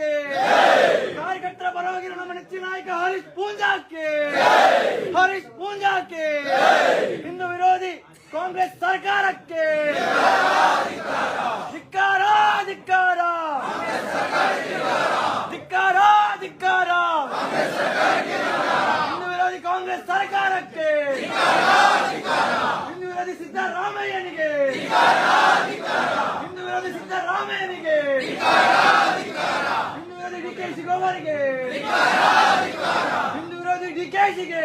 ಪೂಂಜಾಕ್ಕೆ ಕಾರ್ಯಕರ್ತರ ಪರವಾಗಿರೋ ನಮ್ಮ ನೆಚ್ಚಿನ ನಾಯಕ ಹರೀಶ್ ಪೂಂಜಾಕ್ಕೆ. ಹರೀಶ್ ಪೂಂಜಾಕ್ಕೆ. ಹಿಂದೂ ವಿರೋಧಿ ಕಾಂಗ್ರೆಸ್ ಸರ್ಕಾರಕ್ಕೆ. ಧಿಕ್ಕಾರ. ಧಿಕ್ಕಾರ ಧಿಕ್ಕಾರ. ಶಿವಕುಮಾರಿಗೆ ಹಿಂದೂ ವಿರೋಧಿ ಡಿ ಕೆ ಸಿಗೆ.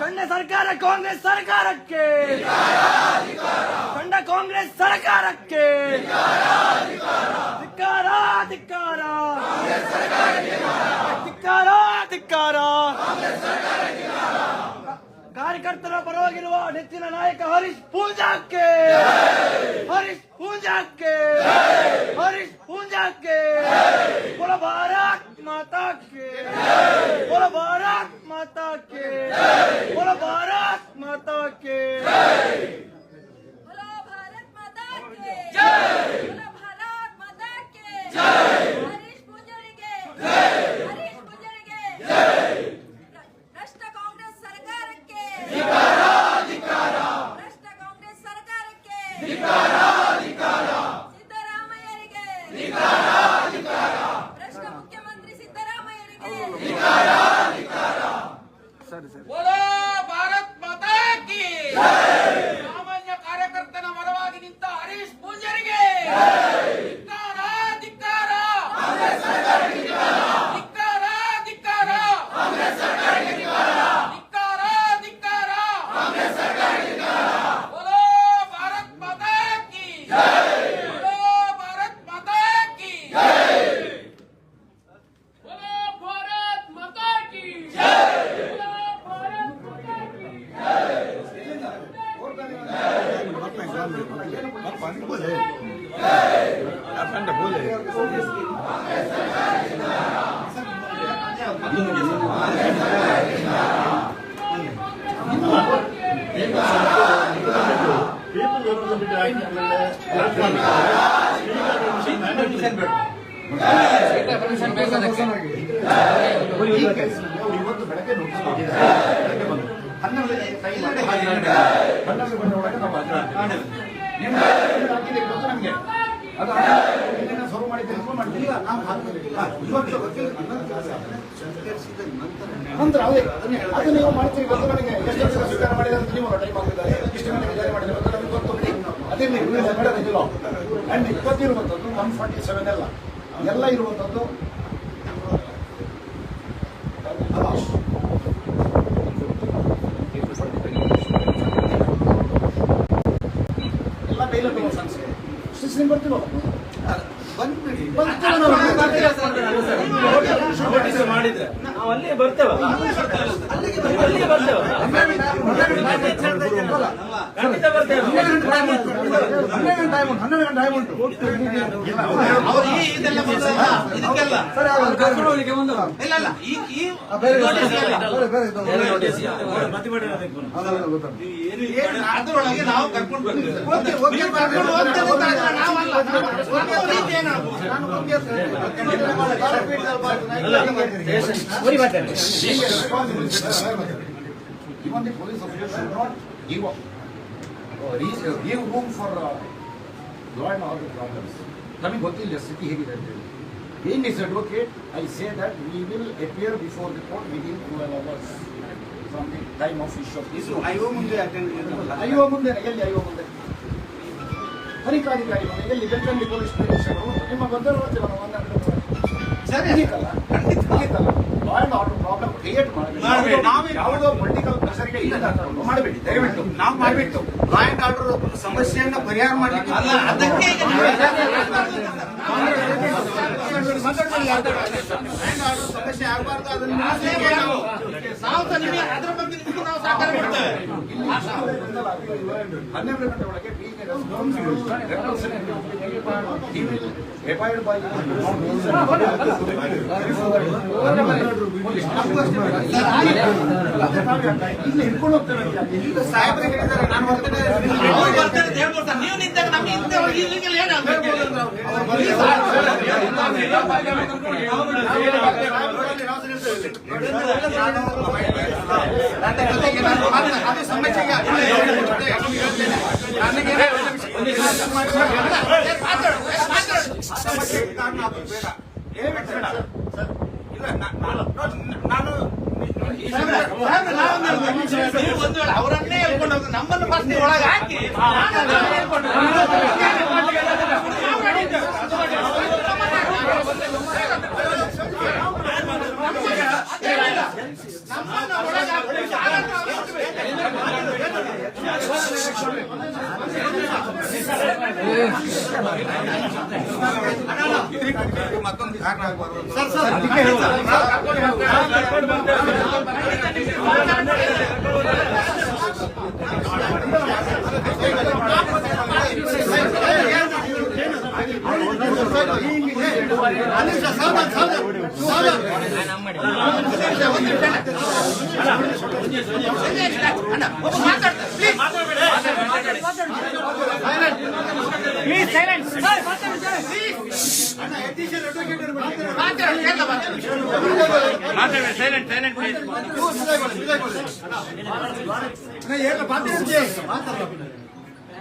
ಕಂಡ ಸರ್ಕಾರ ಕಾಂಗ್ರೆಸ್ ಸರ್ಕಾರಕ್ಕೆ. ಕಂಡ ಕಾಂಗ್ರೆಸ್ ಸರ್ಕಾರಕ್ಕೆ. ಧಿಕ್ಕಾರ ಧಿಕ್ಕಾರ ಧಿಕ್ಕಾರ ಧಿಕ್ಕಾರ ಕಾರ್ಯಕರ್ತರ ಪರವಾಗಿರುವ ನೆಚ್ಚಿನ ನಾಯಕ Harish ಪೂಜಾಕ್ಕೆ. Harish ಪೂಜಾಕ್ಕೆ. Harish jake bola barak mata ke bola barak mata ke bola barak mata ಇವತ್ತು ಬೆಳಗ್ಗೆ ಬೆಳಗ್ಗೆ ನಮಗೆ ಅದು ನಾವು ಹಾಕಿದ್ದೀವಿ ಹಾ, ಇವತ್ತು ನಂತರ ಅದೇ ಅದು ನೀವು ಮಾಡ್ತೀರಿ ಬಂದು ನನಗೆ ಎಷ್ಟು ಸ್ವೀಕಾರ ಮಾಡಿದ್ರೆ ನೀವು ಟೈಮ್ ಆಗಿದ್ದಾರೆ ಇಷ್ಟು ಗಂಟೆಗೆ ಜಾರಿ ಮಾಡಿದ್ರೆ ಅಂತ ನಮಗೆ ಆ್ಯಂಡ್ ಇಪ್ಪತ್ತಿರುವಂಥದ್ದು ಒನ್ ಫಾರ್ಟಿ ಸೆವೆನ್ ಎಲ್ಲ. ಎಲ್ಲ ಇರುವಂಥದ್ದು ಎಲ್ಲ ಬೈಲಬಲ್ ಸಂಸ್ಥೆ. ಸಿಸ್ಟಮ್ ಬರ್ತೀವೋ ಮಾಡಿದ್ರೆ. ನಾವು ಅಲ್ಲಿಗೆ ಬರ್ತೇವಲ್ಲ ಅಲ್ಲಿಗೆ ಬರ್ತೇವಲ್ಲ ಬರ್ತೇವೆ. ಹನ್ನೆರಡು ಗಂಟೆ ಟೈಮ್ ಉಂಟು ಹನ್ನೆರಡು ಗಂಟೆ ಟೈಮ್ ಉಂಟು ಇಲ್ಲ, ಅವ್ರು- ಈ ಇದೆಲ್ಲ ಬಂದಲ್ಲ ಇದಕ್ಕೆಲ್ಲ. ಸರಿ ಹಾಗಾದ್ರೆ ಇಲ್ಲ ಇಲ್ಲ. ಈ ಈ ಆ, ಬೇರೆ notice ಎಲ್ಲ. ಬೇರೆ ಬೇರೆ ಇದು- ಅದೆಲ್ಲ ಗೊತ್ತುಂಟು. ಏನು ಅದ್ರೊಳಗೆ ನಾವು ಕರ್ಕೊಂಡು ಬರ್ತೀವಿ ಓಕೆ, ಓಕೆ, ನೀವು ನಾವು ರೀತಿ ಏನಾಗ್ಬೋದು? ನಾನು ಅಂತ ಹೇಳ್ತೇನೆ. Even the police officers should not give up, ರೀಸ್ gave room for law order problems ನಮಗೆ ಗೊತ್ತಿಲ್ಲ ಸ್ಥಿತಿ ಹೇಗಿದೆ ಅಂತ ಹೇಳಿ. In this advocate I say that we will appear before the court within hours from time of issue of this IO ಮುಂದೆ IO ಮುಂದೆ ಎಲ್ಲಿ ಐಯೋ ಮುಂದೆ? ತನಿಖಾಧಿಕಾರಿ ಮನೆ ಎಲ್ಲಿ ಬೆಳ್ಕಂಡಿ ಪೊಲೀಸ್ ನಿರೀಕ್ಷಕರು ನಿಮ್ಮ ಗೊಂದಲ ಹೋಗಿ ನಾನು ಒಂದು ಸರಿ. ಹೇಗಲ್ಲ ಖಂಡಿತ. ಹೇಗಲ್ಲ ಲಾ ಆರ್ಡರ್ ಪ್ರಾಬ್ಲಮ್ ಕ್ರಿಯೇಟ್ ಮಾಡಬೇಕು ನಾವೇ ಯಾವುದೋ ಪೊಲಿಟಿಕಲ್ ಇಲ್ಲ ಮಾಡಬೇಡಿ ದಯವಿಟ್ಟು. ನಾವು ಮಾಡ್ಬಿಟ್ಟು. ಲಾ ಅಂಡ್ ಆರ್ಡರ್ ಸಮಸ್ಯೆಯನ್ನ ಪರಿಹಾರ ಮಾಡಲಿಕ್ಕೆ ಅಲ್ಲ ಅದಕ್ಕೆ ಸಮಸ್ಯೆ ಆಗಬಾರ್ದು, ಅದನ್ನ ನಾವು ನಾವು ಅದರ ಬಗ್ಗೆ ನಿಮಗೆ ನಾವು ಸಹಕಾರ ಮಾಡ್ತೇವೆ ಹನ್ನೆರಡು ಗಂಟೆ ಇಲ್ಲಿ ಹೇಳಿದ್ದಾರೆ, ನಾನು ನೀವು ನಿಂತಾಗ ಹಿಂದೆ ನನ್ನ ಜೊತೆಗೆ ನಾನು ಅವರನ್ನೇ ಹೇಳ್ಕೊಂಡು ನಮ್ಮನ್ನ ಫಸ್ಟ್ ಒಳಗೆ ಹಾಕಿ. ಹೇಳ್ಕೊಂಡು ನಮ್ಮನ್ನ ಒಳಗೆ ಹಾಕಿ ಮತ್ತೊಂದು ಕಾರಣ ಆಗ್ಬಾರ್ದು ಸರ್ ಸರ್ ಅದಕ್ಕೆ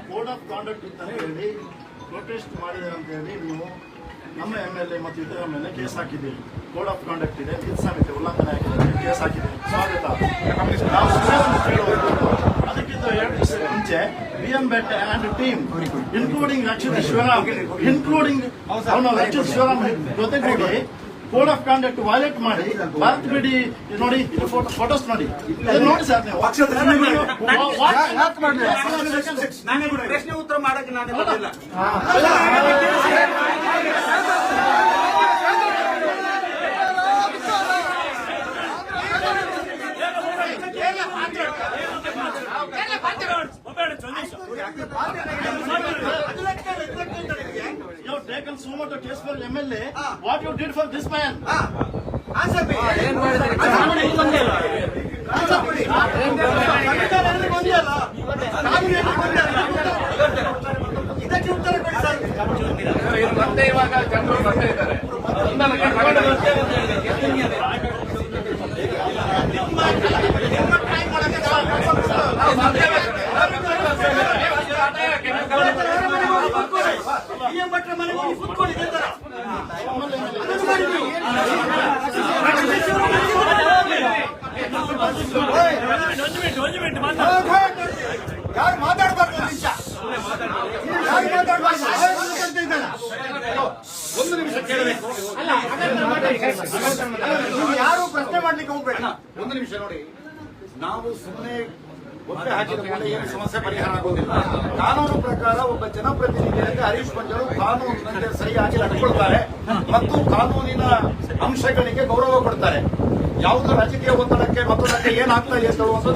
ಕೋಡ್ ಆಫ್ ಕಾಂಡಕ್ಟ್ ಅಂತಾನೆ ಹೇಳಿ ಪ್ರೊಟೆಸ್ಟ್ ಮಾಡಿದ್ದಾರೆ ಅಂತ ಹೇಳಿ ನೀವು ನಮ್ಮ ಎಂ ಎಲ್ ಎ ಮತ್ತು ಇತರ ಮೇಲೆ ಕೇಸ್ ಹಾಕಿದ್ದೀವಿ ಕೋಡ್ ಆಫ್ ಕಾಂಡಕ್ಟ್ ಇದೆ ನೀತಿ ಸಂಹಿತೆ ಉಲ್ಲಂಘನೆ ಆಗಿದೆ ಕೇಸ್ ಹಾಕಿದ್ದೀರಿ. ಸ್ವಾಗತ. ಅದಕ್ಕಿಂತ ಎರಡು ದಿವಸ ಮುಂಚೆ B M bait and team including Rakshit Shivaram including ಅವನು ರಕ್ಷಿತ್ ಶಿವರಾಮ್ ಜೊತೆಗೂಡಿ ಕೋಡ್ ಆಫ್ ಕಾಂಡಕ್ಟ್ ವೈಲೇಟ್ ಮಾಡಿ ಭಾರತ್ ಬಿಡಿ ನೋಡಿ ಇದು ಫೋಟೋಸ್ ನೋಡಿ. ನೋಡಿ ಸರ್ ನೀವು. ಪ್ರಶ್ನೆ ಉತ್ತರ ಮಾಡಕ್ಕೆ ನಾನು taken so much of case for MLA. What you did for this man? Answer B ಇದಕ್ಕೆ ಉತ್ತರ ಕೊಡಿ ಸರ್. ಮತ್ತೆ ಇವಾಗ ಜನರು ಬರ್ತಾ ಇದ್ದಾರೆ. ನಿಮ್ಮ ನಾವು BM ಭಟ್ರ ಮನೆಗೆ ಹೋಗಿ ಕೂತ್ಕೊಳ್ಳಿ. ಯಾರು ಮಾತಾಡ್ಬಾರ್ದು ಒಂದು ನಿಮಿಷ ಯಾರು ಮಾತಾಡ್ಬಾರ್ದು ಅವ್ರು ಮಾತಾಡ್ತಾ ಇದ್ದಾರೆ. ಒಂದು ನಿಮಿಷ ಕೇಳಬೇಕು ಯಾರು ಪ್ರಶ್ನೆ ಮಾಡ್ಲಿಕ್ಕೆ ಹೋಗ್ಬೇಡ ಒಂದು ನಿಮಿಷ ನೋಡಿ ನಾವು ಸುಮ್ಮನೆ ಒಪ್ಪೆ ಹಾಕಿದ ಮೇಲೆ ಏನು ಸಮಸ್ಯೆ ಪರಿಹಾರ ಆಗೋದಿಲ್ಲ. ಕಾನೂನು ಪ್ರಕಾರ ಒಬ್ಬ ಜನಪ್ರತಿನಿಧಿಯಾಗಿ ಹರೀಶ್ ಪಂಜರು ಕಾನೂನಿನಂತೆ ಸರಿಯಾಗಿ ನಡ್ಕೊಳ್ತಾರೆ ಮತ್ತು ಕಾನೂನಿನ ಅಂಶಗಳಿಗೆ ಗೌರವ ಕೊಡ್ತಾರೆ. ಯಾವುದೋ ರಾಜಕೀಯ ಒತ್ತಡಕ್ಕೆ ಮತ್ತೊಂದಕ್ಕೆ ಏನಾಗ್ತಾ ಇದೆ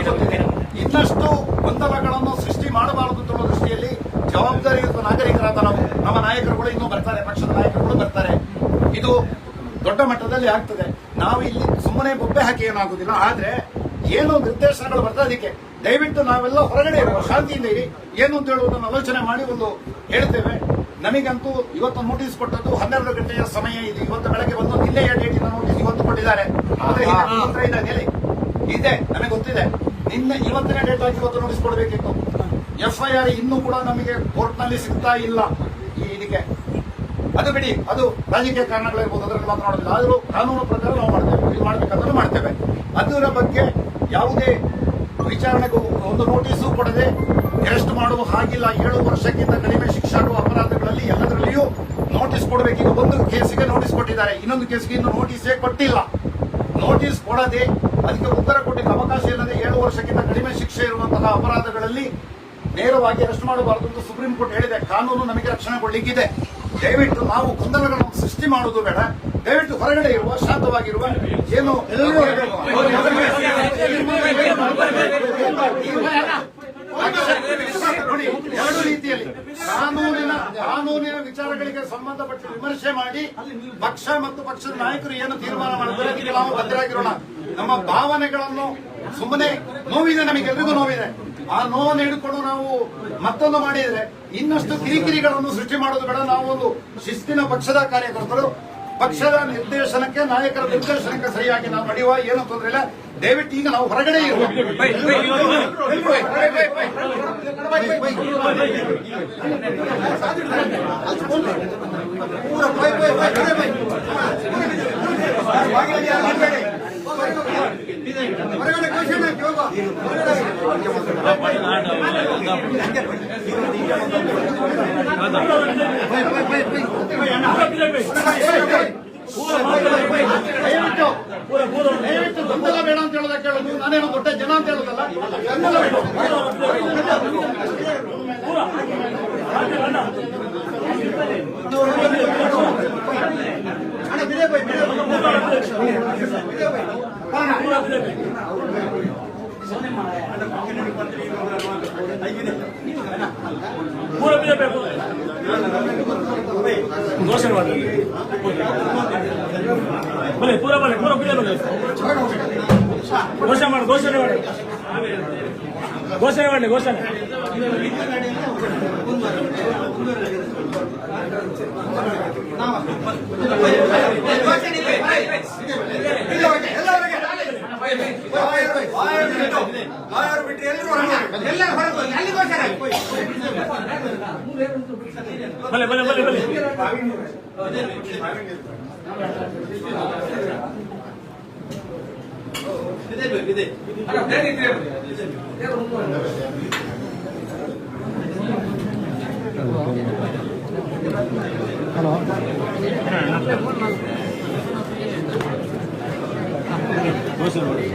ಗೊತ್ತಿದೆ. ಇನ್ನಷ್ಟು ಗೊಂದಲಗಳನ್ನು ಸೃಷ್ಟಿ ಮಾಡಬಾರದು ಅಂತ ದೃಷ್ಟಿಯಲ್ಲಿ ಜವಾಬ್ದಾರಿಯುತ ನಾಗರಿಕರಾದ ನಾವು. ನಮ್ಮ ನಾಯಕರುಗಳು ಇನ್ನೂ ಬರ್ತಾರೆ, ಪಕ್ಷದ ನಾಯಕರುಗಳು ಬರ್ತಾರೆ. ಇದು ದೊಡ್ಡ ಮಟ್ಟದಲ್ಲಿ ಆಗ್ತದೆ. ನಾವು ಇಲ್ಲಿ ಸುಮ್ಮನೆ ಬೊಬ್ಬೆ ಹಾಕಿ ಏನಾಗುದಿಲ್ಲ. ಆದ್ರೆ ಏನು ನಿರ್ದೇಶನಗಳು ಬರ್ತದೆ ಅದಕ್ಕೆ. ದಯವಿಟ್ಟು ನಾವೆಲ್ಲ ಹೊರಗಡೆ ಇರುವ ಶಾಂತಿಯಿಂದ ಇರಿ. ಏನು ಅಂತ ಹೇಳುವುದನ್ನು ಆಲೋಚನೆ ಮಾಡಿ ಒಂದು ಹೇಳ್ತೇವೆ. ನಮಗಂತೂ ಇವತ್ತು ನೋಟಿಸ್ ಕೊಟ್ಟದ್ದು ಹನ್ನೆರಡು ಗಂಟೆಯ ಸಮಯ ಇದೆ. ಇವತ್ತು ಬೆಳಗ್ಗೆ ಬಂದು ನಿನ್ನೆಯ ಡೇಟಿನ ನೋಟಿಸ್ ಇವತ್ತು ಕೊಟ್ಟಿದ್ದಾರೆ. ಆದ್ರೆ ಇದೆ ಇದೆ ನಮಗೆ ಗೊತ್ತಿದೆ. ನಿನ್ನೆ ಇವತ್ತಿನ ಡೇಟ್ ಆಗಿ ಇವತ್ತು ನೋಟಿಸ್ ಕೊಡಬೇಕಿತ್ತು. ಎಫ್ಐಆರ್ ಇನ್ನೂ ಕೂಡ ನಮಗೆ ಕೋರ್ಟ್ನಲ್ಲಿ ಸಿಗ್ತಾ ಇಲ್ಲ ಈ ಇದಕ್ಕೆ. ಅದು ಬಿಡಿ ಅದು ರಾಜಕೀಯ ಕಾರಣಗಳಿರ್ಬೋದು ಅದರಲ್ಲಿ ಮಾತನಾಡೋದಿಲ್ಲ ಆದರೂ ಕಾನೂನು ಪ್ರಕಾರ ನಾವು ಮಾಡ್ತೇವೆ. ಇದು ಮಾಡಬೇಕಾದ್ರೂ ಮಾಡ್ತೇವೆ. ಅದರ ಬಗ್ಗೆ ಯಾವುದೇ ವಿಚಾರಣೆಗೂ ಒಂದು ನೋಟಿಸು ಕೊಡದೆ ಅರೆಸ್ಟ್ ಮಾಡುವ ಹಾಗಿಲ್ಲ. ಏಳು ವರ್ಷಕ್ಕಿಂತ ಕಡಿಮೆ ಶಿಕ್ಷೆ ಆಗುವ ಅಪರಾಧಗಳಲ್ಲಿ ಎಲ್ಲದರಲ್ಲಿಯೂ ನೋಟಿಸ್ ಕೊಡಬೇಕು. ಈಗ ಒಂದು ಕೇಸಿಗೆ ನೋಟಿಸ್ ಕೊಟ್ಟಿದ್ದಾರೆ. ಇನ್ನೊಂದು ಕೇಸಿಗೆ ಇನ್ನು ನೋಟಿಸೇ ಕೊಟ್ಟಿಲ್ಲ. ನೋಟಿಸ್ ಕೊಡದೆ ಅದಕ್ಕೆ ಉತ್ತರ ಕೊಟ್ಟಿದ್ದ ಅವಕಾಶ ಇಲ್ಲದೆ ಏಳು ವರ್ಷಕ್ಕಿಂತ ಕಡಿಮೆ ಶಿಕ್ಷೆ ಇರುವಂತಹ ಅಪರಾಧಗಳಲ್ಲಿ ನೇರವಾಗಿ ಅರೆಸ್ಟ್ ಮಾಡಬಾರದು ಅಂತ ಸುಪ್ರೀಂ ಕೋರ್ಟ್ ಹೇಳಿದೆ. ಕಾನೂನು ನಮಗೆ ರಕ್ಷಣೆ ಕೊಡಲಿಕ್ಕಿದೆ. ದಯವಿಟ್ಟು ನಾವು ಗೊಂದಲಗಳನ್ನು ಸೃಷ್ಟಿ ಮಾಡುವುದು ಬೇಡ. ದಯವಿಟ್ಟು ಹೊರಗಡೆ ಇರುವ, ಶಾಂತವಾಗಿರುವ, ಏನು ಎರಡು ರೀತಿಯಲ್ಲಿ ಕಾನೂನಿನ ಕಾನೂನಿನ ವಿಚಾರಗಳಿಗೆ ಸಂಬಂಧಪಟ್ಟ ವಿಮರ್ಶೆ ಮಾಡಿ ಪಕ್ಷ ಮತ್ತು ಪಕ್ಷದ ನಾಯಕರು ಏನು ತೀರ್ಮಾನ ಮಾಡ್ತಾರೆ ಅದಕ್ಕೆ ನಾವು ಭದ್ರಾಗಿರೋಣ ನಮ್ಮ ಭಾವನೆಗಳನ್ನು ಸುಮ್ಮನೆ ನೋವಿದೆ, ನಮಗೆಲ್ರಿಗೂ ನೋವಿದೆ. ಆ ನೋವನ್ನು ಹಿಡ್ಕೊಂಡು ನಾವು ಮತ್ತೊಂದು ಮಾಡಿದ್ರೆ ಇನ್ನಷ್ಟು ಕಿರಿಕಿರಿಗಳನ್ನು ಸೃಷ್ಟಿ ಮಾಡೋದು ಬೇಡ. ನಾವು ಒಂದು ಶಿಸ್ತಿನ ಪಕ್ಷದ ಕಾರ್ಯಕರ್ತರು ಪಕ್ಷದ ನಿರ್ದೇಶನಕ್ಕೆ ನಾಯಕರ ನಿರ್ದೇಶನಕ್ಕೆ ಸರಿಯಾಗಿ ನಾವು ನಡೆಯುವ ಏನು ತೊಂದರೆ ಇಲ್ಲ ದಯವಿಟ್ಟು ಈಗ ನಾವು ಹೊರಗಡೆ ಇರುವ ಹೊರಗಡೆ. ದಯವಿಟ್ಟು ಗೊಂದಲ ಬೇಡ ಅಂತ ಹೇಳೋದಕ್ಕೆ ಹೇಳೋದು ನಾನೇನು ದೊಡ್ಡ ಜನ ಅಂತ ಹೇಳೋದಲ್ಲ ಗೊಂದಲ ಬಿಡೇ ಬಿಡೆ ಬೈ, ಬಿಡೆ ಬೈ. ಘೋಷಣೆ ಮಾಡಿ ಬಲೆ ಪೂರ ಬಲೆ ಪೂರ ಪೂರ ಬಲೆ ಘೋಷಣೆ ಮಾಡಿ ಘೋಷಣೆ ಮಾಡಿ ಘೋಷಣೆ ಮಾಡಿ ಘೋಷಣೆ ಎಲ್ಲರಿಗೆ, ಎಲ್ಲರಿಗೆ. ಲಾಯರ್ ಲಾಯರ್ ಬಿಟ್ಟು, ಲಾಯರ್ ಬಿಟ್ಟು ಎಲ್ಲರೂ ಹೊರಗೆ. ಎಲ್ಲರೂ ಹೊರಗೆ ಹೋಗಿ. ಅಲ್ಲಿ ಘೋಷಣೆ ಹಾಕಿ. ಬಲೆ ಬಲೆ ಬಲೆ ಬಲೆ Gracias.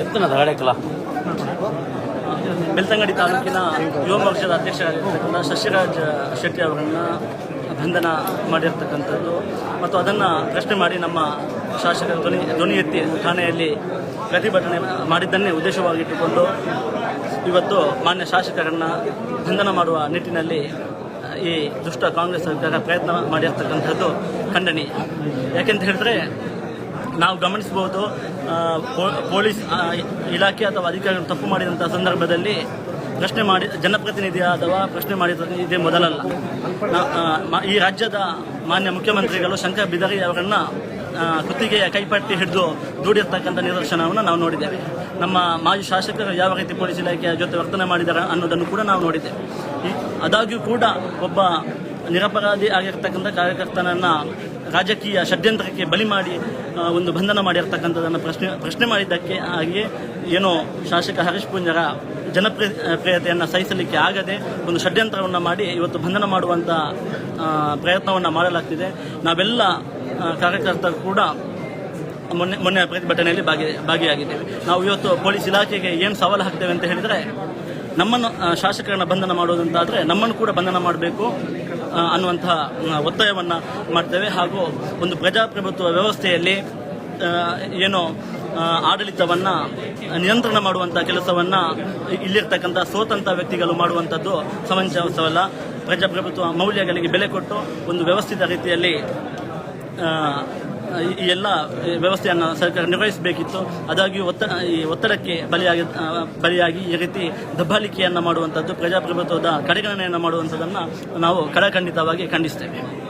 ಎತ್ತನದ ಹಳೆಕಲ ಬೆಳ್ತಂಗಡಿ ತಾಲೂಕಿನ ಯುವ ಮೋರ್ಚಾದ ಅಧ್ಯಕ್ಷರಾಗಿರ್ತಕ್ಕಂಥ ಶಶಿರಾಜ್ ಶೆಟ್ಟಿ ಅವರನ್ನು ಬಂಧನ ಮಾಡಿರ್ತಕ್ಕಂಥದ್ದು ಮತ್ತು ಅದನ್ನು ಪ್ರಶ್ನೆ ಮಾಡಿ ನಮ್ಮ ಶಾಸಕರ ಧ್ವನಿ ಧ್ವನಿ ಎತ್ತಿ ಠಾಣೆಯಲ್ಲಿ ಪ್ರತಿಭಟನೆ ಮಾಡಿದ್ದನ್ನೇ ಉದ್ದೇಶವಾಗಿಟ್ಟುಕೊಂಡು ಇವತ್ತು ಮಾನ್ಯ ಶಾಸಕರನ್ನು ಬಂಧನ ಮಾಡುವ ನಿಟ್ಟಿನಲ್ಲಿ ಈ ದುಷ್ಟ ಕಾಂಗ್ರೆಸ್ ಸರ್ಕಾರ ಪ್ರಯತ್ನ ಮಾಡಿರ್ತಕ್ಕಂಥದ್ದು ಖಂಡನೀಯ. ಯಾಕೆಂತ ಹೇಳಿದ್ರೆ ನಾವು ಗಮನಿಸಬಹುದು ಪೊಲೀಸ್ ಇಲಾಖೆ ಅಥವಾ ಅಧಿಕಾರಿಗಳು ತಪ್ಪು ಮಾಡಿದಂಥ ಸಂದರ್ಭದಲ್ಲಿ ಪ್ರಶ್ನೆ ಮಾಡಿ, ಜನಪ್ರತಿನಿಧಿ ಅಥವಾ ಪ್ರಶ್ನೆ ಮಾಡಿದ ಇದೇ ಮೊದಲಲ್ಲ. ಈ ರಾಜ್ಯದ ಮಾನ್ಯ ಮುಖ್ಯಮಂತ್ರಿಗಳು ಶಂಕರ್ ಬಿದರಿ ಅವರನ್ನು ಕುತ್ತಿಗೆಯ ಕೈಪಟ್ಟಿ ಹಿಡಿದು ದೂಡಿರ್ತಕ್ಕಂಥ ನಿದರ್ಶನವನ್ನು ನಾವು ನೋಡಿದ್ದೇವೆ. ನಮ್ಮ ಮಾಜಿ ಶಾಸಕರು ಯಾವ ರೀತಿ ಪೊಲೀಸ್ ಇಲಾಖೆಯ ಜೊತೆ ವರ್ತನೆ ಮಾಡಿದ್ದಾರೆ ಅನ್ನೋದನ್ನು ಕೂಡ ನಾವು ನೋಡಿದ್ದೇವೆ. ಆದಾಗ್ಯೂ ಕೂಡ ಒಬ್ಬ ನಿರಪರಾಧಿ ಆಗಿರ್ತಕ್ಕಂಥ ಕಾರ್ಯಕರ್ತನನ್ನ ರಾಜಕೀಯ ಷಡ್ಯಂತ್ರಕ್ಕೆ ಬಲಿ ಮಾಡಿ ಒಂದು ಬಂಧನ ಮಾಡಿರ್ತಕ್ಕಂಥದ್ದನ್ನು ಪ್ರಶ್ನೆ ಪ್ರಶ್ನೆ ಮಾಡಿದ್ದಕ್ಕೆ ಹಾಗೆಯೇ ಏನೋ ಶಾಸಕ ಹರೀಶ್ ಪೂಂಜರ ಪ್ರಿಯತೆಯನ್ನು ಸಹಿಸಲಿಕ್ಕೆ ಆಗದೆ ಒಂದು ಷಡ್ಯಂತ್ರವನ್ನು ಮಾಡಿ ಇವತ್ತು ಬಂಧನ ಮಾಡುವಂಥ ಪ್ರಯತ್ನವನ್ನು ಮಾಡಲಾಗ್ತಿದೆ. ನಾವೆಲ್ಲ ಕಾರ್ಯಕರ್ತರು ಕೂಡ ಮೊನ್ನೆ ಮೊನ್ನೆ ಪ್ರತಿಭಟನೆಯಲ್ಲಿ ಭಾಗಿ ಭಾಗಿಯಾಗಿದ್ದೇವೆ. ನಾವು ಇವತ್ತು ಪೊಲೀಸ್ ಇಲಾಖೆಗೆ ಏನು ಸವಾಲು ಹಾಕ್ತೇವೆ ಅಂತ ಹೇಳಿದರೆ, ನಮ್ಮನ್ನು ಶಾಸಕರನ್ನು ಬಂಧನ ಮಾಡುವುದಂತಾದರೆ ನಮ್ಮನ್ನು ಕೂಡ ಬಂಧನ ಮಾಡಬೇಕು ಅನ್ನುವಂತಹ ಒತ್ತಾಯವನ್ನು ಮಾಡ್ತೇವೆ. ಹಾಗೂ ಒಂದು ಪ್ರಜಾಪ್ರಭುತ್ವ ವ್ಯವಸ್ಥೆಯಲ್ಲಿ ಏನು ಆಡಳಿತವನ್ನ ನಿಯಂತ್ರಣ ಮಾಡುವಂಥ ಕೆಲಸವನ್ನ ಇಲ್ಲಿರ್ತಕ್ಕಂಥ ಸೋತಂತ ವ್ಯಕ್ತಿಗಳು ಮಾಡುವಂಥದ್ದು ಸಮಂಜಸವಲ್ಲ. ಪ್ರಜಾಪ್ರಭುತ್ವ ಮೌಲ್ಯಗಳಿಗೆ ಬೆಲೆ ಕೊಟ್ಟು ಒಂದು ವ್ಯವಸ್ಥಿತ ರೀತಿಯಲ್ಲಿ ಈ- ಎಲ್ಲ ವ್ಯವಸ್ಥೆಯನ್ನು ಸರ್ಕಾರ ನಿರ್ವಹಿಸಬೇಕಿತ್ತು. ಅದಾಗಿಯೂ ಒತ್ತ, ಈ ಒತ್ತಡಕ್ಕೆ ಬಲಿಯಾಗಿ ಬಲಿಯಾಗಿ ಈ ರೀತಿ ದಬ್ಬಾಳಿಕೆಯನ್ನು ಮಾಡುವಂಥದ್ದು, ಪ್ರಜಾಪ್ರಭುತ್ವದ ಕಡೆಗಣನೆಯನ್ನು ಮಾಡುವಂಥದ್ದನ್ನು ನಾವು ಕಡಖಂಡಿತವಾಗಿ ಖಂಡಿಸ್ತೇವೆ.